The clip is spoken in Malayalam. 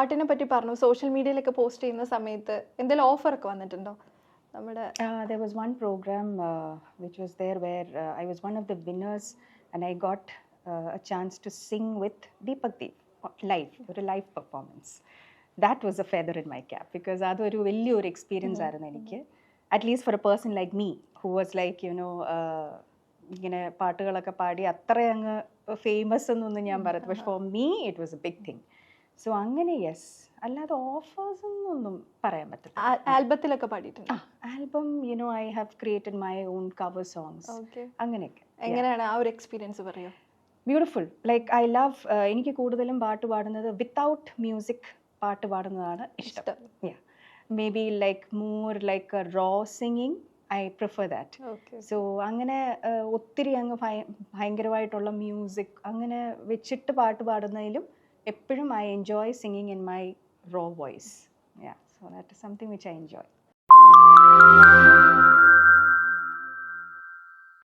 പാട്ടിനെ പറ്റി പറഞ്ഞു. സോഷ്യൽ മീഡിയയിലൊക്കെ പോസ്റ്റ് ചെയ്യുന്ന സമയത്ത് എന്തെങ്കിലും ഓഫർ ഒക്കെ വന്നിട്ടുണ്ടോ? നമ്മുടെ there there was one program was which was there where one I was one of the winners and I got sing Deepak Deep uh, live, ഒരു live performance that was a feather in my cap because അതൊരു വലിയൊരു എക്സ്പീരിയൻസ് ആയിരുന്നു എനിക്ക്. At least for a person like me who was like you know ഇങ്ങനെ പാട്ടുകളൊക്കെ പാടി അത്ര അങ്ങ് ഫേമസ് എന്നൊന്നും ഞാൻ പറയുന്നത് പക്ഷെ for me it was a big thing so അങ്ങനെ യെസ് അല്ലാതെ ഓഫേഴ്സ് എന്നൊന്നും പറയാൻ പറ്റില്ല ആൽബത്തിലൊക്കെ പാടിയിട്ടുണ്ട്. Album you know I have created my own cover songs അങ്ങനെയൊക്കെ. എങ്ങനെയാണ് ആ ഒരു എക്സ്പീരിയൻസ് പറയോ? ബ്യൂട്ടിഫുൾ ലൈക്ക് ഐ ലവ് എനിക്ക് കൂടുതലും പാട്ട് പാടുന്നത് വിത്തൗട്ട് മ്യൂസിക് പാട്ട് പാടുന്നതാണ് ഇഷ്ടം. Maybe like more like raw singing I prefer that okay so അങ്ങനെ uh, ഒത്തിരി അങ്ങ് ഭയങ്കരമായിട്ടുള്ള മ്യൂസിക് അങ്ങനെ വെച്ചിട്ട് പാട്ട് പാടുന്നതിലും എപ്പോഴും I enjoy singing in my raw voice yeah so that is something which I enjoy